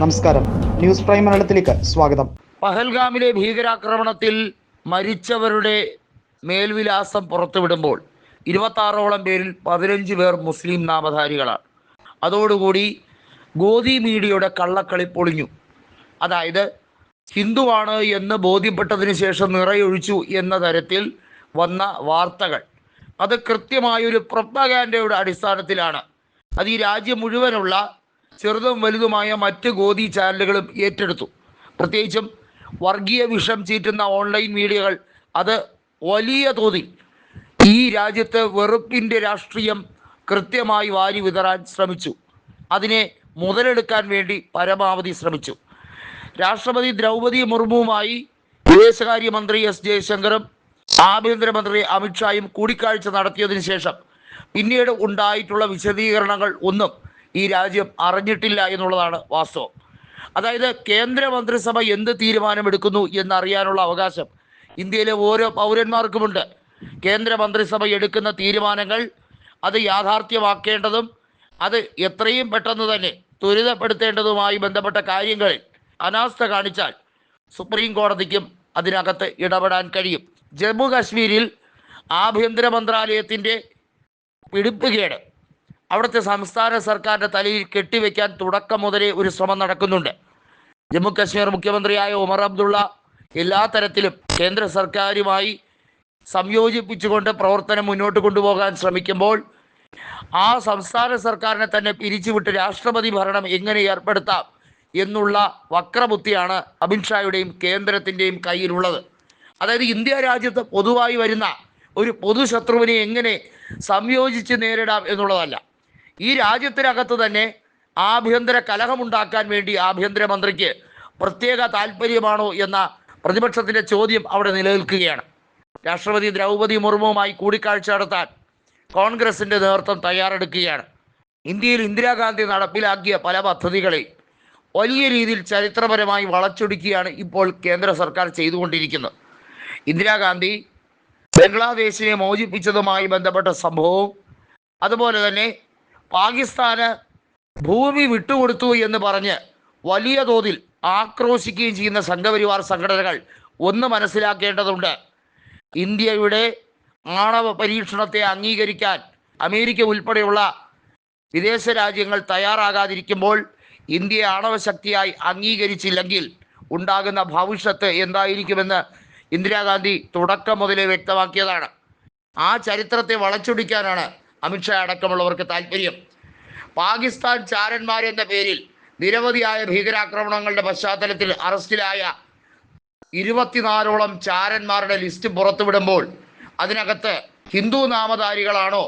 നമസ്കാരം. News prime മലയാളത്തിലേക്ക് സ്വാഗതം. പഹൽഗാമിലെ ഭീകരാക്രമണത്തിൽ മരിച്ചവരുടെ മേൽവിലാസം പുറത്തുവിടുമ്പോൾ ഇരുപത്താറോളം പേരിൽ പതിനഞ്ച് പേർ മുസ്ലിം നാമധാരികളാണ്. അതോടുകൂടി ഗോതി മീഡിയയുടെ കള്ളക്കളി പൊളിഞ്ഞു. അതായത് ഹിന്ദുവാണ് എന്ന് ബോധ്യപ്പെട്ടതിന് ശേഷം നിറയൊഴിച്ചു എന്ന തരത്തിൽ വന്ന വാർത്തകൾ. അത് കൃത്യമായൊരു പ്രൊപ്പഗാൻഡയുടെ അടിസ്ഥാനത്തിലാണ്. അത് ഈ രാജ്യം മുഴുവനുള്ള ചെറുതും വലുതുമായ മറ്റ് ഗോതി ചാനലുകളും ഏറ്റെടുത്തു. പ്രത്യേകിച്ചും വർഗീയ വിഷം ചീറ്റുന്ന ഓൺലൈൻ മീഡിയകൾ അത് വലിയ തോതിൽ ഈ രാജ്യത്ത് വെറുപ്പിന്റെ രാഷ്ട്രീയം കൃത്യമായി വാരി വിതറാൻ ശ്രമിച്ചു. അതിനെ മുതലെടുക്കാൻ വേണ്ടി പരമാവധി ശ്രമിച്ചു. രാഷ്ട്രപതി ദ്രൗപദി മുർമുവുമായി വിദേശകാര്യമന്ത്രി എസ് ജയശങ്കറും ആഭ്യന്തരമന്ത്രി അമിത്ഷായും കൂടിക്കാഴ്ച നടത്തിയതിനു ശേഷം പിന്നീട് ഉണ്ടായിട്ടുള്ള വിശദീകരണങ്ങൾ ഒന്നും ഈ രാജ്യം അറിഞ്ഞിട്ടില്ല എന്നുള്ളതാണ് വാസ്തവം. അതായത് കേന്ദ്രമന്ത്രിസഭ എന്ത് തീരുമാനമെടുക്കുന്നു എന്നറിയാനുള്ള അവകാശം ഇന്ത്യയിലെ ഓരോ പൗരന്മാർക്കുമുണ്ട്. കേന്ദ്രമന്ത്രിസഭ എടുക്കുന്ന തീരുമാനങ്ങൾ അത് യാഥാർത്ഥ്യമാക്കേണ്ടതും അത് എത്രയും പെട്ടെന്ന് തന്നെ ത്വരിതപ്പെടുത്തേണ്ടതുമായി ബന്ധപ്പെട്ട കാര്യങ്ങളിൽ അനാസ്ഥ കാണിച്ചാൽ സുപ്രീം കോടതിക്കും അതിനകത്ത് ഇടപെടാൻ കഴിയും. ജമ്മു കാശ്മീരിൽ ആഭ്യന്തര മന്ത്രാലയത്തിന്റെ പിടിപ്പുകേട് അവിടുത്തെ സംസ്ഥാന സർക്കാരിന്റെ തലയിൽ കെട്ടിവെക്കാൻ തുടക്കം മുതലേ ഒരു ശ്രമം നടക്കുന്നുണ്ട്. ജമ്മു കാശ്മീർ മുഖ്യമന്ത്രിയായ ഉമർ അബ്ദുള്ള എല്ലാ തരത്തിലും കേന്ദ്ര സർക്കാരുമായി സംയോജിപ്പിച്ചുകൊണ്ട് പ്രവർത്തനം മുന്നോട്ട് കൊണ്ടുപോകാൻ ശ്രമിക്കുമ്പോൾ ആ സംസ്ഥാന സർക്കാരിനെ തന്നെ പിരിച്ചുവിട്ട് രാഷ്ട്രപതി ഭരണം എങ്ങനെ ഏർപ്പെടുത്താം എന്നുള്ള വക്രബുദ്ധിയാണ് അമിത്ഷായുടെയും കേന്ദ്രത്തിന്റെയും കയ്യിലുള്ളത്. അതായത് ഇന്ത്യ രാജ്യത്ത് പൊതുവായി വരുന്ന ഒരു പൊതുശത്രുവിനെ എങ്ങനെ സംയോജിച്ച് നേരിടാം എന്നുള്ളതല്ല. ഈ രാജ്യത്തിനകത്ത് തന്നെ ആഭ്യന്തര കലഹമുണ്ടാക്കാൻ വേണ്ടി ആഭ്യന്തരമന്ത്രിക്ക് പ്രത്യേക താല്പര്യമാണോ എന്ന പ്രതിപക്ഷത്തിന്റെ ചോദ്യം അവിടെ നിലനിൽക്കുകയാണ്. രാഷ്ട്രപതി ദ്രൗപദി മുർമുവുമായി കൂടിക്കാഴ്ച നടത്താൻ കോൺഗ്രസിന്റെ നേതൃത്വം തയ്യാറെടുക്കുകയാണ്. ഇന്ത്യയിൽ ഇന്ദിരാഗാന്ധി നടപ്പിലാക്കിയ പല പദ്ധതികളെ വലിയ രീതിയിൽ ചരിത്രപരമായി വളച്ചൊടിക്കുകയാണ് ഇപ്പോൾ കേന്ദ്ര സർക്കാർ ചെയ്തുകൊണ്ടിരിക്കുന്നത്. ഇന്ദിരാഗാന്ധി ബംഗ്ലാദേശിനെ മോചിപ്പിച്ചതുമായി ബന്ധപ്പെട്ട സംഭവവും അതുപോലെ തന്നെ പാകിസ്ഥാന് ഭൂമി വിട്ടുകൊടുത്തു എന്ന് പറഞ്ഞ് വലിയ തോതിൽ ആക്രോശിക്കുകയും ചെയ്യുന്ന സംഘപരിവാർ സംഘടനകൾ ഒന്ന് മനസ്സിലാക്കേണ്ടതുണ്ട്. ഇന്ത്യയുടെ ആണവ പരീക്ഷണത്തെ അംഗീകരിക്കാൻ അമേരിക്ക ഉൾപ്പെടെയുള്ള വിദേശ രാജ്യങ്ങൾ തയ്യാറാകാതിരിക്കുമ്പോൾ ഇന്ത്യയെ ആണവശക്തിയായി അംഗീകരിച്ചില്ലെങ്കിൽ ഉണ്ടാകുന്ന ഭവിഷ്യത്ത് എന്തായിരിക്കുമെന്ന് ഇന്ദിരാഗാന്ധി തുടക്കം മുതലേ വ്യക്തമാക്കിയതാണ്. ആ ചരിത്രത്തെ വളച്ചൊടിക്കാനാണ് അമിത്ഷാ അടക്കമുള്ളവർക്ക് താല്പര്യം പാകിസ്ഥാൻ ചാരന്മാരെന്ന പേരിൽ നിരവധിയായ ഭീകരാക്രമണങ്ങളുടെ പശ്ചാത്തലത്തിൽ അറസ്റ്റിലായ ഇരുപത്തിനാലോളം ചാരന്മാരുടെ ലിസ്റ്റ് പുറത്തുവിടുമ്പോൾ അതിനകത്ത് ഹിന്ദു നാമധാരികളാണോ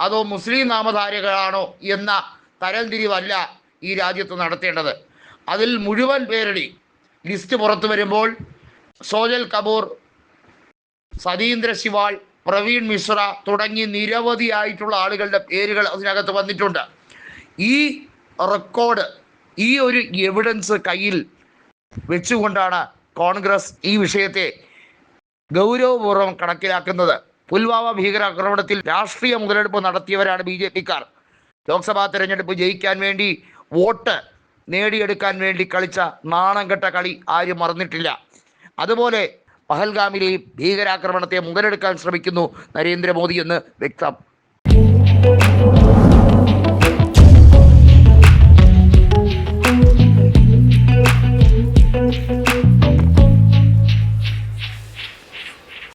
അതോ മുസ്ലിം നാമധാരികളാണോ എന്ന തരംതിരിവല്ല ഈ രാജ്യത്ത് നടത്തേണ്ടത്. അതിൽ മുഴുവൻ പേരടി ലിസ്റ്റ് പുറത്തു വരുമ്പോൾ സോജൽ കപൂർ സതീന്ദ്ര ശിവാൾ പ്രവീൺ മിശ്ര തുടങ്ങി നിരവധി ആയിട്ടുള്ള ആളുകളുടെ പേരുകൾ അതിനകത്ത് വന്നിട്ടുണ്ട്. ഈ റെക്കോർഡ് ഈ ഒരു എവിഡൻസ് കയ്യിൽ വെച്ചുകൊണ്ടാണ് കോൺഗ്രസ് ഈ വിഷയത്തെ ഗൗരവപൂർവം കണക്കിലാക്കുന്നത്. പുൽവാമ ഭീകരാക്രമണത്തിൽ രാഷ്ട്രീയ മുതലെടുപ്പ് നടത്തിയവരാണ് ബി ജെ പിക്കാർ. ലോക്സഭാ തെരഞ്ഞെടുപ്പ് ജയിക്കാൻ വേണ്ടി വോട്ട് നേടിയെടുക്കാൻ വേണ്ടി കളിച്ച നാണം കെട്ട കളി ആരും മറന്നിട്ടില്ല. അതുപോലെ പഹൽഗാമിലെയും ഭീകരാക്രമണത്തെ മുതലെടുക്കാൻ ശ്രമിക്കുന്നു നരേന്ദ്രമോദി എന്ന് വ്യക്തം.